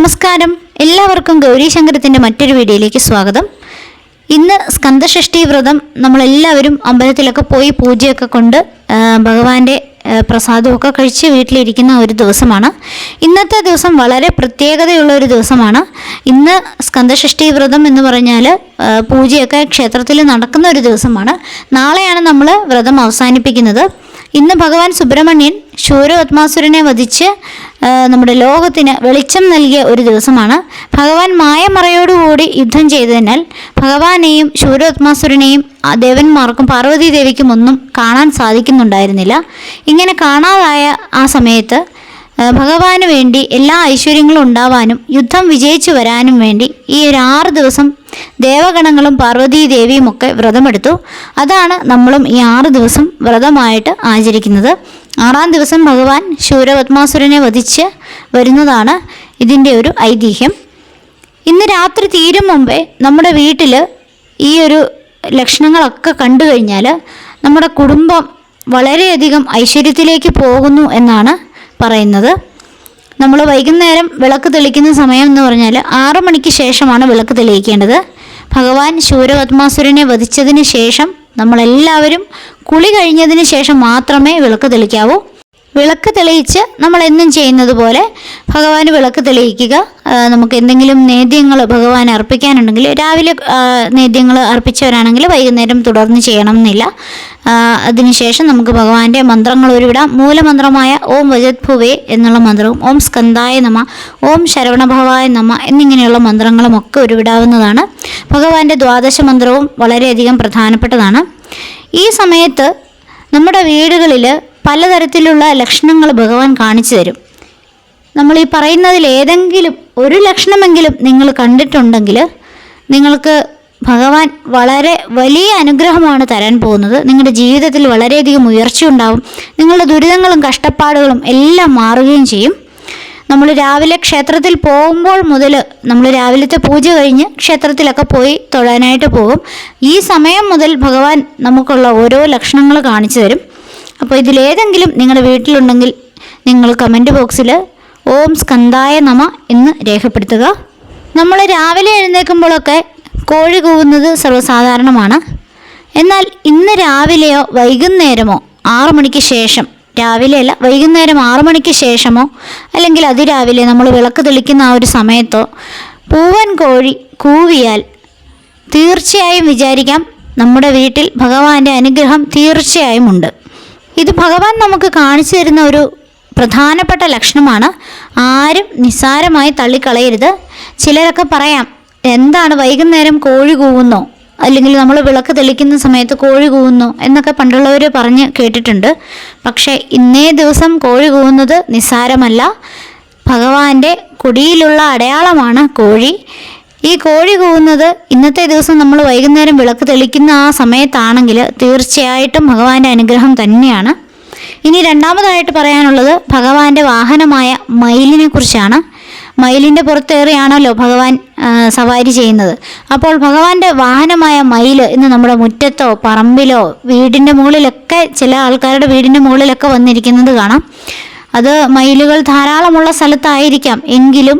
നമസ്കാരം. എല്ലാവർക്കും ഗൗരി ശങ്കരത്തിന്റെ മറ്റൊരു വീഡിയോയിലേക്ക് സ്വാഗതം. ഇന്ന് സ്കന്ദഷഷ്ഠി വ്രതം നമ്മളെല്ലാവരും അമ്പലത്തിലൊക്കെ പോയി പൂജയൊക്കെ കൊണ്ട് ഭഗവാന്റെ പ്രസാദമൊക്കെ കഴിച്ച് വീട്ടിലിരിക്കുന്ന ഒരു ദിവസമാണ്. ഇന്നത്തെ ദിവസം വളരെ പ്രത്യേകതയുള്ള ഒരു ദിവസമാണ്. ഇന്ന് സ്കന്ദഷഷ്ഠി വ്രതം എന്ന് പറഞ്ഞാൽ പൂജയൊക്കെ ക്ഷേത്രത്തിൽ നടക്കുന്ന ഒരു ദിവസമാണ്. നാളെയാണ് നമ്മൾ വ്രതം അവസാനിപ്പിക്കുന്നത്. ഇന്ന് ഭഗവാൻ സുബ്രഹ്മണ്യൻ ശൂരോത്മാസുരനെ വധിച്ച് നമ്മുടെ ലോകത്തിന് വെളിച്ചം നൽകിയ ഒരു ദിവസമാണ്. ഭഗവാൻ മായമറയോടുകൂടി യുദ്ധം ചെയ്തതിനാൽ ഭഗവാനെയും ശൂരോത്മാസുരനെയും ദേവന്മാർക്കും പാർവതി ദേവിക്കും ഒന്നും കാണാൻ സാധിക്കുന്നുണ്ടായിരുന്നില്ല. ഇങ്ങനെ കാണാതായ ആ സമയത്ത് ഭഗവാന് വേണ്ടി എല്ലാ ഐശ്വര്യങ്ങളും ഉണ്ടാവാനും യുദ്ധം വിജയിച്ചു വരാനും വേണ്ടി ഈ ഒരു ആറ് ദിവസം ദേവഗണങ്ങളും പാർവതീ ദേവിയും ഒക്കെ വ്രതമെടുത്തു. അതാണ് നമ്മളും ഈ ആറ് ദിവസം വ്രതമായിട്ട് ആചരിക്കുന്നത്. ആറാം ദിവസം ഭഗവാൻ ശൂരപത്മാസുരനെ വധിച്ച് വരുന്നതാണ് ഇതിന്റെ ഒരു ഐതിഹ്യം. ഇന്ന് രാത്രി തീരും മുമ്പേ നമ്മുടെ വീട്ടിൽ ഈ ഒരു ലക്ഷണങ്ങളൊക്കെ കണ്ടു കഴിഞ്ഞാൽ നമ്മുടെ കുടുംബം വളരെയധികം ഐശ്വര്യത്തിലേക്ക് പോകുന്നു എന്നാണ് പറയുന്നത്. നമ്മൾ വൈകുന്നേരം വിളക്ക് തെളിക്കുന്ന സമയം എന്ന് പറഞ്ഞാൽ ആറു മണിക്ക് ശേഷമാണ് വിളക്ക് തെളിയിക്കേണ്ടത്. ഭഗവാൻ ശൂരപത്മാസുരനെ വധിച്ചതിന് ശേഷം നമ്മളെല്ലാവരും കുളി കഴിഞ്ഞതിന് ശേഷം മാത്രമേ വിളക്ക് തെളിക്കാവൂ. വിളക്ക് തെളിയിച്ച് നമ്മൾ എന്നും ചെയ്യുന്നത് പോലെ ഭഗവാന് വിളക്ക് തെളിയിക്കുക. നമുക്ക് എന്തെങ്കിലും നേദ്യങ്ങൾ ഭഗവാൻ അർപ്പിക്കാനുണ്ടെങ്കിൽ രാവിലെ നേദ്യങ്ങൾ അർപ്പിച്ചവരാണെങ്കിൽ വൈകുന്നേരം തുടർന്ന് ചെയ്യണം എന്നില്ല അതിനുശേഷം നമുക്ക് ഭഗവാന്റെ മന്ത്രങ്ങൾ ഒരുവിടാം. മൂലമന്ത്രമായ ഓം വജത് ഭുവേ എന്നുള്ള മന്ത്രവും ഓം സ്കന്ധായ നമ ഓം ശരവണഭവായ നമ എന്നിങ്ങനെയുള്ള മന്ത്രങ്ങളും ഒക്കെ ഒരുവിടാവുന്നതാണ്. ഭഗവാന്റെ ദ്വാദശ മന്ത്രവും വളരെയധികം പ്രധാനപ്പെട്ടതാണ്. ഈ സമയത്ത് നമ്മുടെ വീടുകളിൽ പലതരത്തിലുള്ള ലക്ഷണങ്ങൾ ഭഗവാൻ കാണിച്ചു തരും. നമ്മൾ ഈ പറയുന്നതിൽ ഏതെങ്കിലും ഒരു ലക്ഷണമെങ്കിലും നിങ്ങൾ കണ്ടിട്ടുണ്ടെങ്കിൽ നിങ്ങൾക്ക് ഭഗവാൻ വളരെ വലിയ അനുഗ്രഹമാണ് തരാൻ പോകുന്നത്. നിങ്ങളുടെ ജീവിതത്തിൽ വളരെയധികം ഉയർച്ച ഉണ്ടാവും. നിങ്ങളുടെ ദുരിതങ്ങളും കഷ്ടപ്പാടുകളും എല്ലാം മാറുകയും ചെയ്യും. നമ്മൾ രാവിലെ ക്ഷേത്രത്തിൽ പോകുമ്പോൾ മുതൽ നമ്മൾ രാവിലത്തെ പൂജ കഴിഞ്ഞ് ക്ഷേത്രത്തിലൊക്കെ പോയി തൊഴാനായിട്ട് പോകും. ഈ സമയം മുതൽ ഭഗവാൻ നമുക്കുള്ള ഓരോ ലക്ഷണങ്ങൾ കാണിച്ചു തരും. അപ്പോൾ ഇതിലേതെങ്കിലും നിങ്ങളുടെ വീട്ടിലുണ്ടെങ്കിൽ നിങ്ങൾ കമന്റ് ബോക്സിൽ ഓം സ്കന്ധായ നമ എന്ന് രേഖപ്പെടുത്തുക. നമ്മൾ രാവിലെ എഴുന്നേൽക്കുമ്പോഴൊക്കെ കോഴി കൂവുന്നത് സർവസാധാരണമാണ്. എന്നാൽ ഇന്ന് രാവിലെയോ വൈകുന്നേരമോ ആറു മണിക്ക് ശേഷം രാവിലെ അല്ല വൈകുന്നേരം ആറു മണിക്ക് ശേഷമോ അല്ലെങ്കിൽ അതിരാവിലെ നമ്മൾ വിളക്ക് തെളിക്കുന്ന ആ ഒരു സമയത്തോ പൂവൻ കോഴി കൂവിയാൽ തീർച്ചയായും വിചാരിക്കാം നമ്മുടെ വീട്ടിൽ ഭഗവാന്റെ അനുഗ്രഹം തീർച്ചയായും ഉണ്ട്. ഇത് ഭഗവാൻ നമുക്ക് കാണിച്ചു തരുന്ന ഒരു പ്രധാനപ്പെട്ട ലക്ഷണമാണ് ആരും നിസ്സാരമായി തള്ളിക്കളയരുത്. ചിലരൊക്കെ പറയാം എന്താണ് വൈകുന്നേരം കോഴി കൂവുന്നോ? അല്ലെങ്കിൽ നമ്മൾ വിളക്ക് തെളിക്കുന്ന സമയത്ത് കോഴി കൂവുന്നു? എന്നൊക്കെ പണ്ടുള്ളവർ പറഞ്ഞ് കേട്ടിട്ടുണ്ട്. പക്ഷേ ഇന്നേ ദിവസം കോഴി കൂവുന്നത് നിസ്സാരമല്ല. ഭഗവാന്റെ കുടിയിലുള്ള അടയാളമാണ് കോഴി. ഈ കോഴി കൂവുന്നത് ഇന്നത്തെ ദിവസം നമ്മൾ വൈകുന്നേരം വിളക്ക് തെളിക്കുന്ന ആ സമയത്താണെങ്കിൽ തീർച്ചയായിട്ടും ഭഗവാന്റെ അനുഗ്രഹം തന്നെയാണ്. ഇനി രണ്ടാമതായിട്ട് പറയാനുള്ളത് ഭഗവാന്റെ വാഹനമായ മയിലിനെ കുറിച്ചാണ്. മയിലിന്റെ പുറത്തേറിയാണല്ലോ ഭഗവാൻ സവാരി ചെയ്യുന്നത്. അപ്പോൾ ഭഗവാന്റെ വാഹനമായ മയിൽ ഇന്ന് നമ്മുടെ മുറ്റത്തോ പറമ്പിലോ വീടിന്റെ മുകളിലൊക്കെ ചില ആൾക്കാരുടെ വീടിന്റെ മുകളിലൊക്കെ വന്നിരിക്കുന്നത് കാണാം. അത് മയിലുകൾ ധാരാളമുള്ള സ്ഥലത്തായിരിക്കാം. എങ്കിലും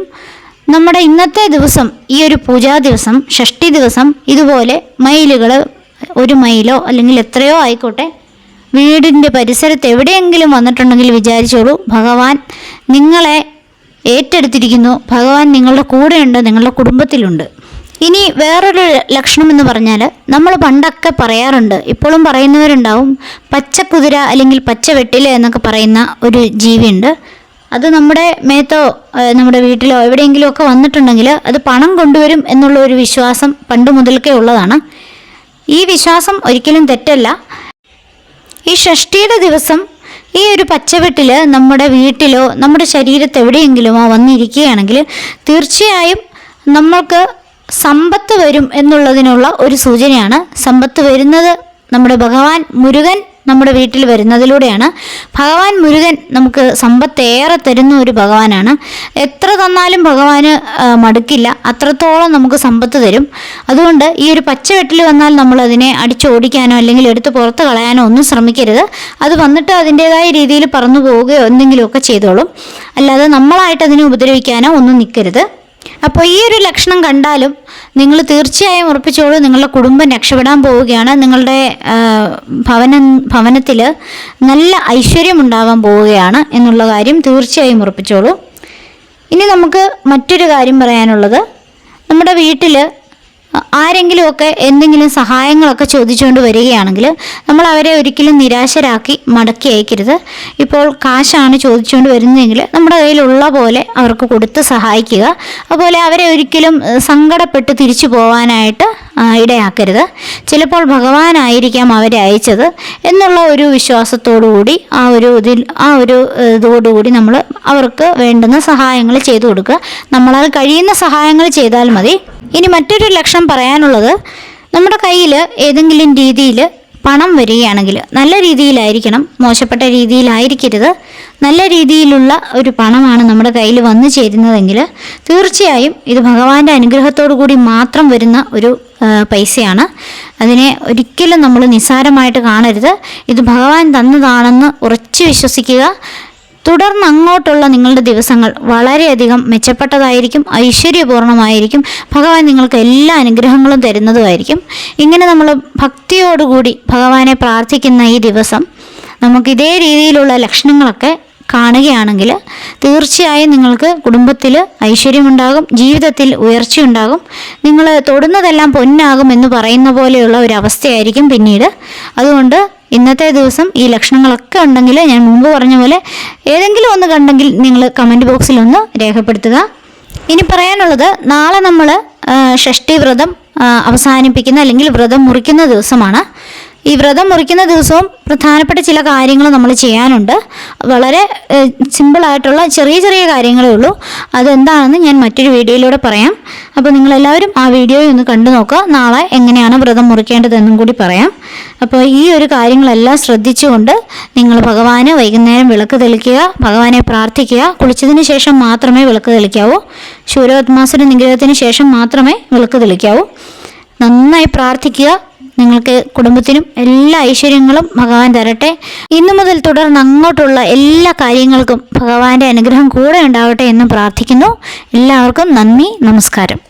നമ്മുടെ ഇന്നത്തെ ദിവസം ഈ ഒരു പൂജാ ദിവസം ഷഷ്ടി ദിവസം ഇതുപോലെ മയിലുകൾ ഒരു മയിലോ അല്ലെങ്കിൽ എത്രയോ ആയിക്കോട്ടെ വീടിന്റെ പരിസരത്ത് എവിടെയെങ്കിലും വന്നിട്ടുണ്ടെങ്കിൽ വിചാരിച്ചോളൂ ഭഗവാൻ നിങ്ങളെ ഏറ്റെടുത്തിരിക്കുന്നു ഭഗവാൻ നിങ്ങളുടെ കൂടെയുണ്ട് നിങ്ങളുടെ കുടുംബത്തിലുണ്ട്. ഇനി വേറൊരു ലക്ഷണം എന്ന് പറഞ്ഞാൽ നമ്മൾ പണ്ടൊക്കെ പറയാറുണ്ട് ഇപ്പോഴും പറയുന്നവരുണ്ടാവും പച്ചക്കുതിര അല്ലെങ്കിൽ പച്ച വെട്ടില എന്നൊക്കെ പറയുന്ന ഒരു ജീവിയുണ്ട്. അത് നമ്മുടെ മേത്തോ നമ്മുടെ വീട്ടിലോ എവിടെയെങ്കിലും ഒക്കെ വന്നിട്ടുണ്ടെങ്കിൽ അത് പണം കൊണ്ടുവരും എന്നുള്ള ഒരു വിശ്വാസം പണ്ട് മുതൽക്കേ ഉള്ളതാണ്. ഈ വിശ്വാസം ഒരിക്കലും തെറ്റല്ല. ഈ ഷഷ്ടിയുടെ ദിവസം ഈ ഒരു പച്ചവെട്ടിൽ നമ്മുടെ വീട്ടിലോ നമ്മുടെ ശരീരത്ത് എവിടെയെങ്കിലുമോ വന്നിരിക്കുകയാണെങ്കിൽ തീർച്ചയായും നമ്മൾക്ക് സമ്പത്ത് വരും എന്നുള്ളതിനുള്ള ഒരു സൂചനയാണ്. സമ്പത്ത് വരുന്നത് നമ്മുടെ ഭഗവാൻ മുരുകൻ നമ്മുടെ വീട്ടിൽ വരുന്നതിലൂടെയാണ്. ഭഗവാൻ മുരുകൻ നമുക്ക് സമ്പത്തേറെ തരുന്ന ഒരു ഭഗവാനാണ്. എത്ര തന്നാലും ഭഗവാന് മടുക്കില്ല. അത്രത്തോളം നമുക്ക് സമ്പത്ത് തരും. അതുകൊണ്ട് ഈ ഒരു പച്ചവെട്ടിൽ വന്നാൽ നമ്മൾ അതിനെ അടിച്ചോടിക്കാനോ അല്ലെങ്കിൽ എടുത്ത് പുറത്ത് കളയാനോ ഒന്നും ശ്രമിക്കരുത്. അത് വന്നിട്ട് അതിന്റെതായ രീതിയിൽ പറന്നു പോവുകയോ എന്തെങ്കിലുമൊക്കെ ചെയ്തോളും. അല്ലാതെ നമ്മളായിട്ട് അതിനെ ഉപദ്രവിക്കാനോ ഒന്നും നിൽക്കരുത്. അപ്പോൾ ഈ ഒരു ലക്ഷണം കണ്ടാലും നിങ്ങൾ തീർച്ചയായും ഉറപ്പിച്ചോളൂ നിങ്ങളുടെ കുടുംബം രക്ഷപ്പെടാൻ പോവുകയാണ്. നിങ്ങളുടെ ഭവന ഭവനത്തിൽ നല്ല ഐശ്വര്യം ഉണ്ടാവാൻ പോവുകയാണ് എന്നുള്ള കാര്യം തീർച്ചയായും ഉറപ്പിച്ചോളൂ. ഇനി നമുക്ക് മറ്റൊരു കാര്യം പറയാനുള്ളത്. നമ്മുടെ വീട്ടിൽ ആരെങ്കിലുമൊക്കെ എന്തെങ്കിലും സഹായങ്ങളൊക്കെ ചോദിച്ചുകൊണ്ട് വരികയാണെങ്കിൽ നമ്മൾ അവരെ ഒരിക്കലും നിരാശരാക്കി മടക്കി അയക്കരുത്. ഇപ്പോൾ കാശാണ് ചോദിച്ചുകൊണ്ട് വരുന്നതെങ്കിൽ നമ്മുടെ കയ്യിലുള്ള പോലെ അവർക്ക് കൊടുത്ത് സഹായിക്കുക. അതുപോലെ അവരെ ഒരിക്കലും സങ്കടപ്പെട്ട് തിരിച്ചു പോകാനായിട്ട് ആ, ഇടയാക്കരുത്. ചിലപ്പോൾ ഭഗവാനായിരിക്കാം അവരെ അയച്ചത് എന്നുള്ള ഒരു വിശ്വാസത്തോടു കൂടി ആ ഒരു ഇതിൽ ആ ഒരു ഇതോടുകൂടി നമ്മൾ അവർക്ക് വേണ്ടുന്ന സഹായങ്ങൾ ചെയ്തു കൊടുക്കുക. നമ്മളാൽ കഴിയുന്ന സഹായങ്ങൾ ചെയ്താൽ മതി. ഇനി മറ്റൊരു ലക്ഷ്യം പറയാനുള്ളത് നമ്മുടെ കയ്യിൽ ഏതെങ്കിലും രീതിയിൽ പണം വരികയാണെങ്കിൽ നല്ല രീതിയിലായിരിക്കണം മോശപ്പെട്ട രീതിയിലായിരിക്കരുത്. നല്ല രീതിയിലുള്ള ഒരു പണമാണ് നമ്മുടെ കയ്യിൽ വന്നു ചേരുന്നതെങ്കിൽ തീർച്ചയായും ഇത് ഭഗവാന്റെ അനുഗ്രഹത്തോടു കൂടി മാത്രം വരുന്ന ഒരു പൈസയാണ്. അതിനെ ഒരിക്കലും നമ്മൾ നിസ്സാരമായിട്ട് കാണരുത്. ഇത് ഭഗവാൻ തന്നതാണെന്ന് ഉറച്ചു വിശ്വസിക്കുക. തുടർന്ന് അങ്ങോട്ടുള്ള നിങ്ങളുടെ ദിവസങ്ങൾ വളരെയധികം മെച്ചപ്പെട്ടതായിരിക്കും ഐശ്വര്യപൂർണമായിരിക്കും. ഭഗവാൻ നിങ്ങൾക്ക് എല്ലാ അനുഗ്രഹങ്ങളും തരുന്നതുമായിരിക്കും. ഇങ്ങനെ നമ്മൾ ഭക്തിയോടുകൂടി ഭഗവാനെ പ്രാർത്ഥിക്കുന്ന ഈ ദിവസം നമുക്ക് ഇതേ രീതിയിലുള്ള ലക്ഷണങ്ങളൊക്കെ കാണുകയാണെങ്കിൽ തീർച്ചയായും നിങ്ങൾക്ക് കുടുംബത്തിൽ ഐശ്വര്യമുണ്ടാകും ജീവിതത്തിൽ ഉയർച്ചയുണ്ടാകും. നിങ്ങൾ തൊടുന്നതെല്ലാം പൊന്നാകും എന്ന് പറയുന്ന പോലെയുള്ള ഒരു അവസ്ഥയായിരിക്കും പിന്നീട്. അതുകൊണ്ട് ഇന്നത്തെ ദിവസം ഈ ലക്ഷണങ്ങളൊക്കെ ഉണ്ടെങ്കിൽ ഞാൻ മുമ്പ് പറഞ്ഞ പോലെ ഏതെങ്കിലും ഒന്ന് കണ്ടെങ്കിൽ നിങ്ങൾ കമന്റ് ബോക്സിൽ ഒന്ന് രേഖപ്പെടുത്തുക. ഇനി പറയാനുള്ളത് നാളെ നമ്മൾ ഷഷ്ടി വ്രതം അവസാനിപ്പിക്കുന്ന അല്ലെങ്കിൽ വ്രതം മുറിക്കുന്ന ദിവസമാണ്. ഈ വ്രതം മുറിക്കുന്ന ദിവസവും പ്രധാനപ്പെട്ട ചില കാര്യങ്ങൾ നമ്മൾ ചെയ്യാനുണ്ട്. വളരെ സിമ്പിളായിട്ടുള്ള ചെറിയ ചെറിയ കാര്യങ്ങളേ ഉള്ളൂ. അതെന്താണെന്ന് ഞാൻ മറ്റൊരു വീഡിയോയിലൂടെ പറയാം. അപ്പോൾ നിങ്ങളെല്ലാവരും ആ വീഡിയോ ഒന്ന് കണ്ടു നോക്കുക. നാളെ എങ്ങനെയാണ് വ്രതം മുറിക്കേണ്ടതെന്നും കൂടി പറയാം. അപ്പോൾ ഈ ഒരു കാര്യങ്ങളെല്ലാം ശ്രദ്ധിച്ചുകൊണ്ട് നിങ്ങൾ ഭഗവാന് വൈകുന്നേരം വിളക്ക് തെളിക്കുക ഭഗവാനെ പ്രാർത്ഥിക്കുക. കുളിച്ചതിന് ശേഷം മാത്രമേ വിളക്ക് തെളിക്കാവൂ. ശൂരപത്മാസുര നിഗ്രഹത്തിന് ശേഷം മാത്രമേ വിളക്ക് തെളിക്കാവൂ. നന്നായി പ്രാർത്ഥിക്കുക. നിങ്ങൾക്ക് കുടുംബത്തിനും എല്ലാ ഐശ്വര്യങ്ങളും ഭഗവാൻ തരട്ടെ. ഇന്നു മുതൽ തുടർന്ന് അങ്ങോട്ടുള്ള എല്ലാ കാര്യങ്ങൾക്കും ഭഗവാന്റെ അനുഗ്രഹം കൂടെ ഉണ്ടാവട്ടെ എന്ന് പ്രാർത്ഥിക്കുന്നു. എല്ലാവർക്കും നന്ദി നമസ്കാരം.